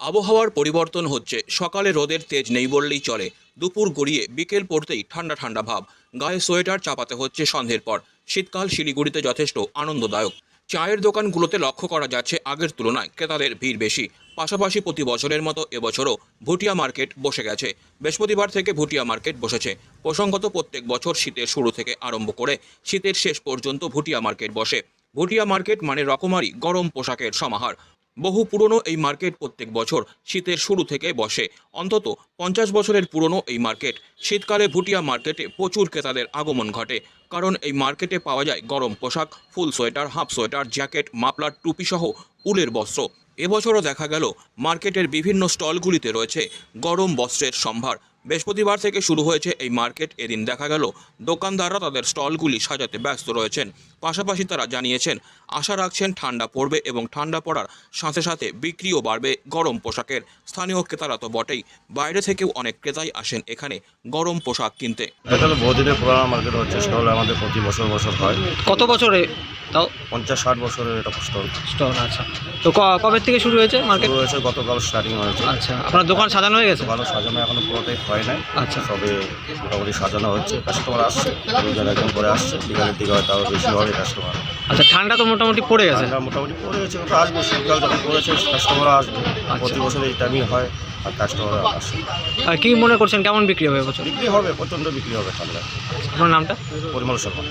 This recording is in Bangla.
আবহাওয়ার পরিবর্তন হচ্ছে। সকালে রোদের তেজ নেই বললেই চলে। দুপুর গড়িয়ে বিকেল পড়তেই ঠান্ডা ঠান্ডা ভাব। গায়ে সোয়েটার চাপাতে হচ্ছে সন্ধ্যের পর। শীতকাল শিলিগুড়িতে যথেষ্ট আনন্দদায়ক। চায়ের দোকানগুলোতে লক্ষ্য করা যাচ্ছে আগের তুলনায় ক্রেতাদের ভিড় বেশি। পাশাপাশি প্রতি বছরের মতো এবছরও ভুটিয়া মার্কেট বসে গেছে। বৃহস্পতিবার থেকে ভুটিয়া মার্কেট বসেছে। প্রসঙ্গত প্রত্যেক বছর শীতের শুরু থেকে আরম্ভ করে শীতের শেষ পর্যন্ত ভুটিয়া মার্কেট বসে। ভুটিয়া মার্কেট মানে রকমারি গরম পোশাকের সমাহার। বহু পুরনো এই মার্কেট প্রত্যেক বছর শীতের শুরু থেকে বসে। অন্তত পঞ্চাশ বছরের পুরনো এই মার্কেট। শীতকালে ভুটিয়া মার্কেটে প্রচুর ক্রেতাদের আগমন ঘটে। কারণ এই মার্কেটে পাওয়া যায় গরম পোশাক, full sweater, half sweater, jacket muffler টুপি সহ উলের বস্ত্র। এবছরও দেখা গেল মার্কেটের বিভিন্ন স্টলগুলিতে রয়েছে গরম বস্ত্রের সম্ভার। বৃহস্পতিবার থেকে শুরু হয়েছে এই মার্কেট। এদিন দেখা গেল দোকানদাররা তাদের স্টলগুলি সাজাতে ব্যস্ত রয়েছেন। পাশাপাশি তারা জানিয়েছেন আশা রাখছেন ঠান্ডা পড়বে এবং ঠান্ডা পড়ার সাথে সাথে বিক্রিও বাড়বে গরম পোশাকের। স্থানীয় ক্রেতারা তো বটেই বাইরে থেকেও অনেক ক্রেতাই আসেন এখানে গরম পোশাক কিনতে। এটা তো বহুদিনের পুরানো মার্কেট হচ্ছে স্টল আমাদের প্রতি বছর বছর হয়। কত বছরে? তাও? পঞ্চাশ ষাট বছরের এটা স্টল স্টল আচ্ছা। তো ক- কবে থেকে শুরু হয়েছে মার্কেট? শুরু হয়েছে গতকাল স্টার্টিং হয়েছে। আচ্ছা আপনার দোকান সাজানো হয়ে গেছে? ভালো সাজানো এখনও পুরোটাই হয় নাই। আচ্ছা। সবে মোটামুটি সাজানো হচ্ছে। কাস্টমার আসছে রোজার একদম পরে আসছে। বিকালের দিকে হয়তো আরও বেশি হবে কাস্টমার। আচ্ছা ঠান্ডা তো মোটামুটি পড়ে গেছে? ঠান্ডা মোটামুটি পড়ে গেছে। ওটা আসবে শীতকাল যখন পড়েছে কাস্টমার আসবে। প্রতি বছর এই টাইমই হয় আর কাস্টমার আসে। আর কি মনে করছেন কেমন বিক্রি হবে এবছর বিক্রি হবে প্রচণ্ড বিক্রি হবে ঠান্ডা আপনার নামটা? পরিমল শর্মা।